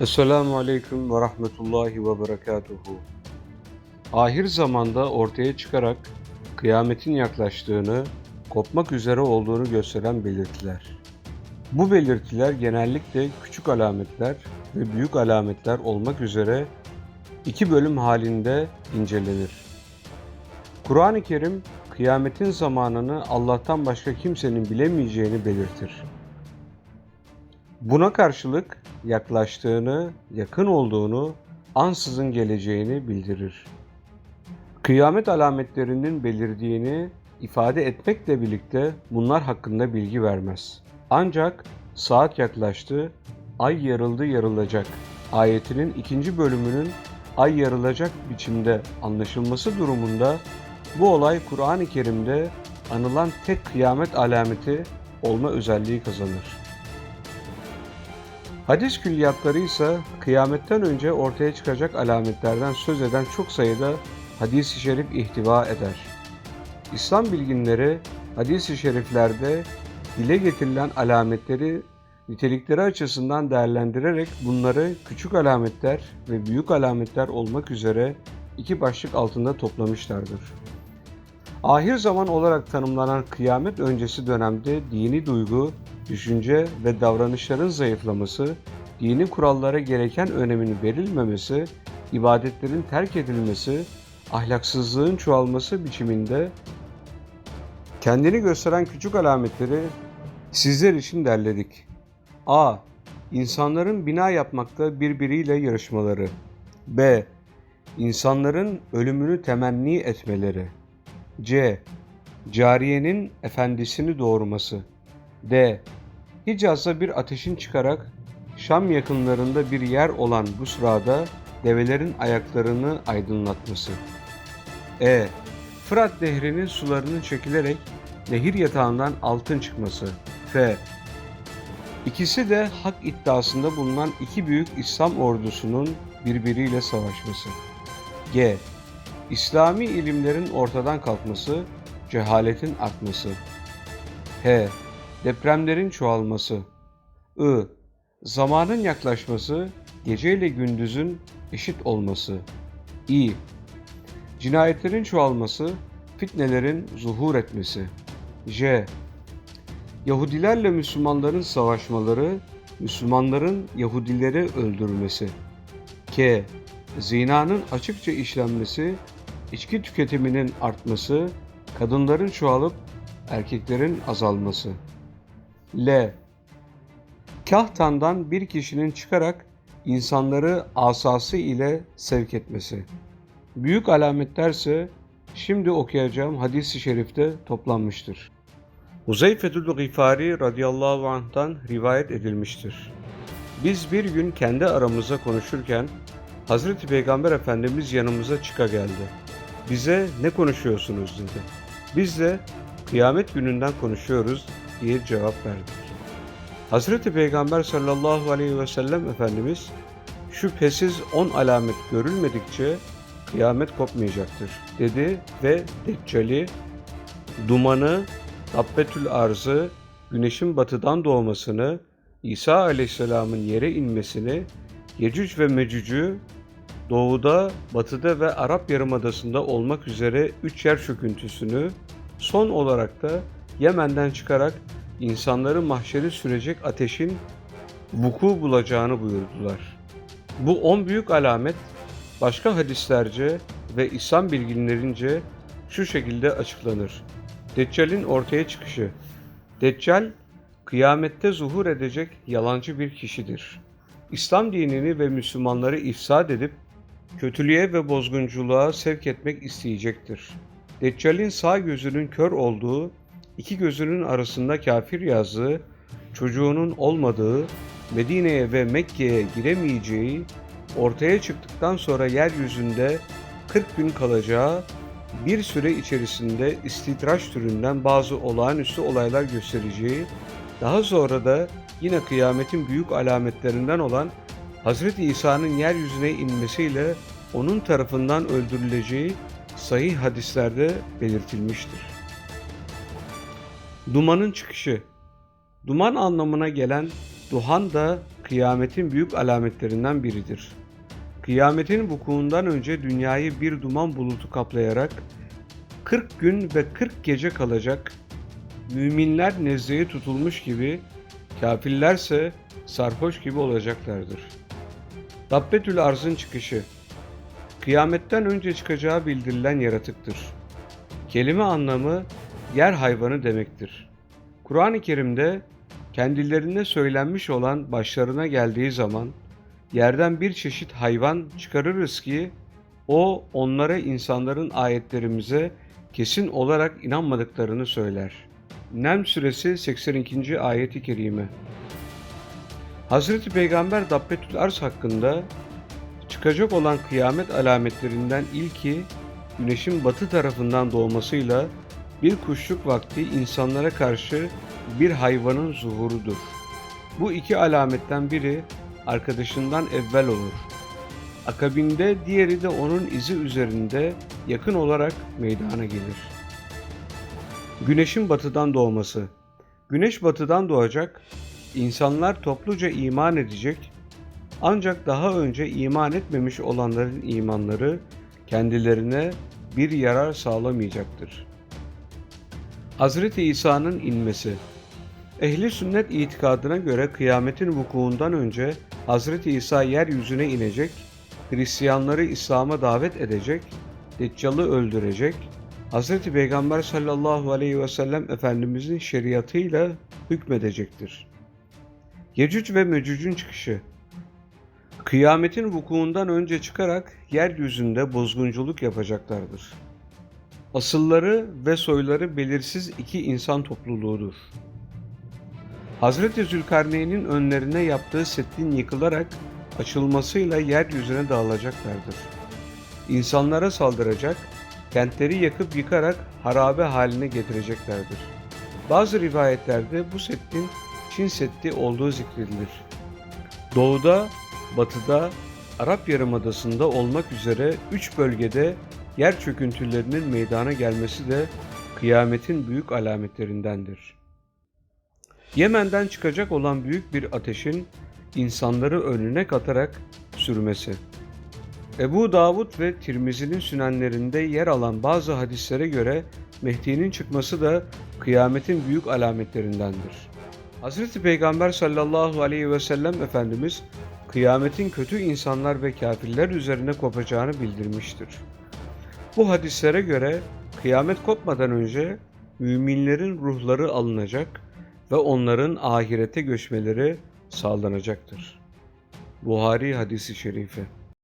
Esselamu Aleyküm ve Rahmetullahi ve Berekatuhu. Ahir zamanda ortaya çıkarak kıyametin yaklaştığını, kopmak üzere olduğunu gösteren belirtiler. Bu belirtiler genellikle küçük alametler ve büyük alametler olmak üzere iki bölüm halinde incelenir. Kur'an-ı Kerim kıyametin zamanını Allah'tan başka kimsenin bilemeyeceğini belirtir. Buna karşılık yaklaştığını, yakın olduğunu, ansızın geleceğini bildirir. Kıyamet alametlerinin belirdiğini ifade etmekle birlikte bunlar hakkında bilgi vermez. Ancak saat yaklaştı, ay yarıldı yarılacak ayetinin ikinci bölümünün ay yarılacak biçimde anlaşılması durumunda bu olay Kur'an-ı Kerim'de anılan tek kıyamet alameti olma özelliği kazanır. Hadis külliyatları ise kıyametten önce ortaya çıkacak alametlerden söz eden çok sayıda hadis-i şerif ihtiva eder. İslam bilginleri hadis-i şeriflerde dile getirilen alametleri nitelikleri açısından değerlendirerek bunları küçük alametler ve büyük alametler olmak üzere iki başlık altında toplamışlardır. Ahir zaman olarak tanımlanan kıyamet öncesi dönemde dini duygu, düşünce ve davranışların zayıflaması, dini kurallara gereken önemin verilmemesi, ibadetlerin terk edilmesi, ahlaksızlığın çoğalması biçiminde kendini gösteren küçük alametleri sizler için derledik. A. İnsanların bina yapmakta birbiriyle yarışmaları. B. İnsanların ölümünü temenni etmeleri. C. Cariyenin efendisini doğurması. D. Hicaz'a bir ateşin çıkarak Şam yakınlarında bir yer olan bu sırada develerin ayaklarını aydınlatması. E. Fırat Nehri'nin sularının çekilerek nehir yatağından altın çıkması. F. İkisi de hak iddiasında bulunan iki büyük İslam ordusunun birbiriyle savaşması. G. İslami ilimlerin ortadan kalkması, cehaletin artması. H. Depremlerin çoğalması. I. Zamanın yaklaşması, geceyle gündüzün eşit olması. İ. Cinayetlerin çoğalması, fitnelerin zuhur etmesi. J. Yahudilerle Müslümanların savaşmaları, Müslümanların Yahudileri öldürmesi. K. Zinanın açıkça işlenmesi, içki tüketiminin artması, kadınların çoğalıp erkeklerin azalması. L. Kahtandan bir kişinin çıkarak insanları asası ile sevk etmesi. Büyük alametlerse şimdi okuyacağım hadis-i şerifte toplanmıştır. Huzeyfetül Gıfari radıyallahu anh'tan rivayet edilmiştir. Biz bir gün kendi aramızda konuşurken Hazreti Peygamber Efendimiz yanımıza çıka geldi. Bize ne konuşuyorsunuz dedi. Biz de kıyamet gününden konuşuyoruz diye cevap verdik. Hazreti Peygamber sallallahu aleyhi ve sellem Efendimiz şüphesiz on alamet görülmedikçe kıyamet kopmayacaktır dedi ve Deccali, dumanı, Dabbetül arzı, güneşin batıdan doğmasını, İsa aleyhisselamın yere inmesini, Yecüc ve Mecüc'ü doğuda, batıda ve Arap Yarımadası'nda olmak üzere üç yer çöküntüsünü, son olarak da Yemen'den çıkarak insanları mahşeri sürecek ateşin vuku bulacağını buyurdular. Bu on büyük alamet başka hadislerce ve İslam bilginlerince şu şekilde açıklanır. Deccal'in ortaya çıkışı. Deccal, kıyamette zuhur edecek yalancı bir kişidir. İslam dinini ve Müslümanları ifsad edip kötülüğe ve bozgunculuğa sevk etmek isteyecektir. Deccal'in sağ gözünün kör olduğu, iki gözünün arasında kafir yazdığı, çocuğunun olmadığı, Medine'ye ve Mekke'ye giremeyeceği, ortaya çıktıktan sonra yeryüzünde 40 gün kalacağı, bir süre içerisinde istitraç türünden bazı olağanüstü olaylar göstereceği, daha sonra da yine kıyametin büyük alametlerinden olan Hz. İsa'nın yeryüzüne inmesiyle onun tarafından öldürüleceği sahih hadislerde belirtilmiştir. Dumanın çıkışı Duman anlamına gelen duhan da kıyametin büyük alametlerinden biridir. Kıyametin vukuundan önce dünyayı bir duman bulutu kaplayarak 40 gün ve 40 gece kalacak, müminler nezdeye tutulmuş gibi, kafirlerse sarhoş gibi olacaklardır. Dabbetül Arz'ın çıkışı Kıyametten önce çıkacağı bildirilen yaratıktır. Kelime anlamı yer hayvanı demektir. Kur'an-ı Kerim'de kendilerine söylenmiş olan başlarına geldiği zaman yerden bir çeşit hayvan çıkarırız ki o onlara insanların ayetlerimize kesin olarak inanmadıklarını söyler. Nem suresi 82. ayeti kerime. Hazreti Peygamber Dabbetül Arz hakkında çıkacak olan kıyamet alametlerinden ilki güneşin batı tarafından doğmasıyla bir kuşluk vakti insanlara karşı bir hayvanın zuhurudur. Bu iki alametten biri arkadaşından evvel olur. Akabinde diğeri de onun izi üzerinde yakın olarak meydana gelir. Güneşin batıdan doğması Güneş batıdan doğacak, insanlar topluca iman edecek, ancak daha önce iman etmemiş olanların imanları kendilerine bir yarar sağlamayacaktır. Hazreti İsa'nın inmesi Ehli sünnet itikadına göre kıyametin vukuundan önce Hazreti İsa yeryüzüne inecek, Hristiyanları İslam'a davet edecek, Deccal'ı öldürecek, Hazreti Peygamber sallallahu aleyhi ve sellem Efendimizin şeriatıyla hükmedecektir. Yecüc ve Mecüc'ün çıkışı Kıyametin vukuundan önce çıkarak yeryüzünde bozgunculuk yapacaklardır. Asılları ve soyları belirsiz iki insan topluluğudur. Hazreti Zülkarneyn'in önlerine yaptığı seddin yıkılarak açılmasıyla yeryüzüne dağılacaklardır. İnsanlara saldıracak, kentleri yakıp yıkarak harabe haline getireceklerdir. Bazı rivayetlerde bu seddin Çin Seddi olduğu zikredilir. Doğuda, batıda, Arap Yarımadası'nda olmak üzere üç bölgede yer çöküntülerinin meydana gelmesi de kıyametin büyük alametlerindendir. Yemen'den çıkacak olan büyük bir ateşin insanları önüne katarak sürmesi. Ebu Davud ve Tirmizi'nin sünenlerinde yer alan bazı hadislere göre Mehdi'nin çıkması da kıyametin büyük alametlerindendir. Hz. Peygamber sallallahu aleyhi ve sellem Efendimiz kıyametin kötü insanlar ve kafirler üzerine kopacağını bildirmiştir. Bu hadislere göre kıyamet kopmadan önce müminlerin ruhları alınacak ve onların ahirete göçmeleri sağlanacaktır. Buhari hadisi şerifi